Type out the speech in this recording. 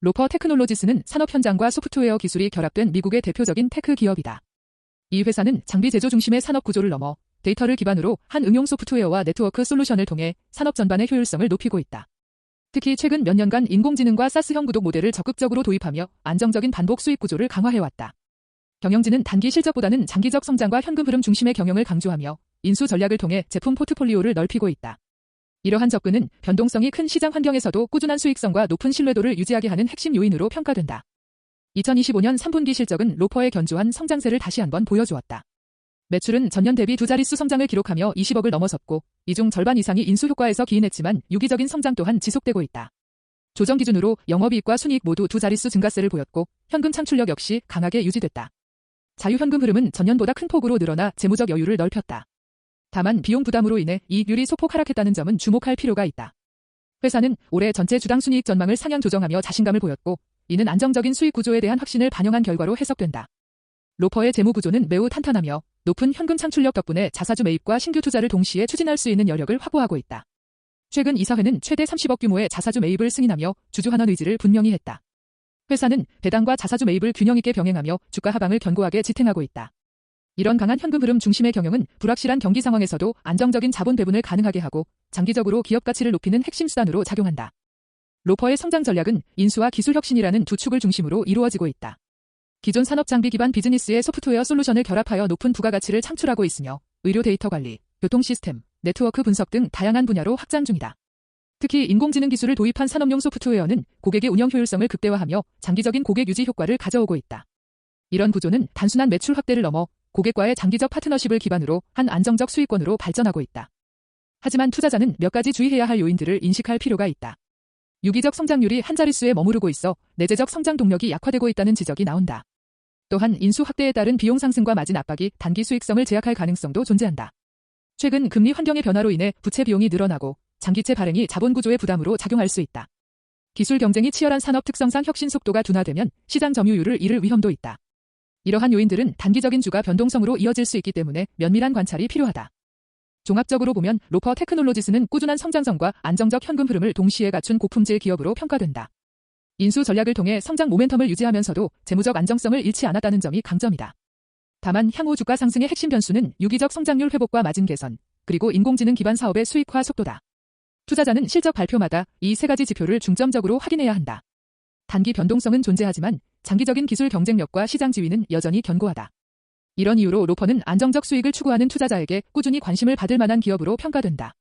로퍼 테크놀로지스는 산업 현장과 소프트웨어 기술이 결합된 미국의 대표적인 테크 기업이다. 이 회사는 장비 제조 중심의 산업 구조를 넘어 데이터를 기반으로 한 응용 소프트웨어와 네트워크 솔루션을 통해 산업 전반의 효율성을 높이고 있다. 특히 최근 몇 년간 인공지능과 사스형 구독 모델을 적극적으로 도입하며 안정적인 반복 수익 구조를 강화해왔다. 경영진은 단기 실적보다는 장기적 성장과 현금 흐름 중심의 경영을 강조하며 인수 전략을 통해 제품 포트폴리오를 넓히고 있다. 이러한 접근은 변동성이 큰 시장 환경에서도 꾸준한 수익성과 높은 신뢰도를 유지하게 하는 핵심 요인으로 평가된다. 2025년 3분기 실적은 로퍼의 견조한 성장세를 다시 한번 보여주었다. 매출은 전년 대비 두 자릿수 성장을 기록하며 20억을 넘어섰고 이 중 절반 이상이 인수 효과에서 기인했지만 유기적인 성장 또한 지속되고 있다. 조정 기준으로 영업이익과 순이익 모두 두 자릿수 증가세를 보였고 현금 창출력 역시 강하게 유지됐다. 자유현금 흐름은 전년보다 큰 폭으로 늘어나 재무적 여유를 넓혔다. 다만 비용 부담으로 인해 이익률이 소폭 하락했다는 점은 주목할 필요가 있다. 회사는 올해 전체 주당 순이익 전망을 상향 조정하며 자신감을 보였고 이는 안정적인 수익 구조에 대한 확신을 반영한 결과로 해석된다. 로퍼의 재무 구조는 매우 탄탄하며 높은 현금 창출력 덕분에 자사주 매입과 신규 투자를 동시에 추진할 수 있는 여력을 확보하고 있다. 최근 이사회는 최대 30억 규모의 자사주 매입을 승인하며 주주 환원 의지를 분명히 했다. 회사는 배당과 자사주 매입을 균형 있게 병행하며 주가 하방을 견고하게 지탱하고 있다. 이런 강한 현금 흐름 중심의 경영은 불확실한 경기 상황에서도 안정적인 자본 배분을 가능하게 하고 장기적으로 기업 가치를 높이는 핵심 수단으로 작용한다. 로퍼의 성장 전략은 인수와 기술 혁신이라는 두 축을 중심으로 이루어지고 있다. 기존 산업 장비 기반 비즈니스의 소프트웨어 솔루션을 결합하여 높은 부가가치를 창출하고 있으며 의료 데이터 관리, 교통 시스템, 네트워크 분석 등 다양한 분야로 확장 중이다. 특히 인공지능 기술을 도입한 산업용 소프트웨어는 고객의 운영 효율성을 극대화하며 장기적인 고객 유지 효과를 가져오고 있다. 이런 구조는 단순한 매출 확대를 넘어 고객과의 장기적 파트너십을 기반으로 한 안정적 수익권으로 발전하고 있다. 하지만 투자자는 몇 가지 주의해야 할 요인들을 인식할 필요가 있다. 유기적 성장률이 한 자릿수에 머무르고 있어 내재적 성장 동력이 약화되고 있다는 지적이 나온다. 또한 인수 확대에 따른 비용 상승과 마진 압박이 단기 수익성을 제약할 가능성도 존재한다. 최근 금리 환경의 변화로 인해 부채 비용이 늘어나고 장기채 발행이 자본 구조의 부담으로 작용할 수 있다. 기술 경쟁이 치열한 산업 특성상 혁신 속도가 둔화되면 시장 점유율을 잃을 위험도 있다. 이러한 요인들은 단기적인 주가 변동성으로 이어질 수 있기 때문에 면밀한 관찰이 필요하다. 종합적으로 보면 로퍼 테크놀로지스는 꾸준한 성장성과 안정적 현금 흐름을 동시에 갖춘 고품질 기업으로 평가된다. 인수 전략을 통해 성장 모멘텀을 유지하면서도 재무적 안정성을 잃지 않았다는 점이 강점이다. 다만 향후 주가 상승의 핵심 변수는 유기적 성장률 회복과 마진 개선, 그리고 인공지능 기반 사업의 수익화 속도다. 투자자는 실적 발표마다 이 세 가지 지표를 중점적으로 확인해야 한다. 단기 변동성은 존재하지만 장기적인 기술 경쟁력과 시장 지위는 여전히 견고하다. 이런 이유로 로퍼는 안정적 수익을 추구하는 투자자에게 꾸준히 관심을 받을 만한 기업으로 평가된다.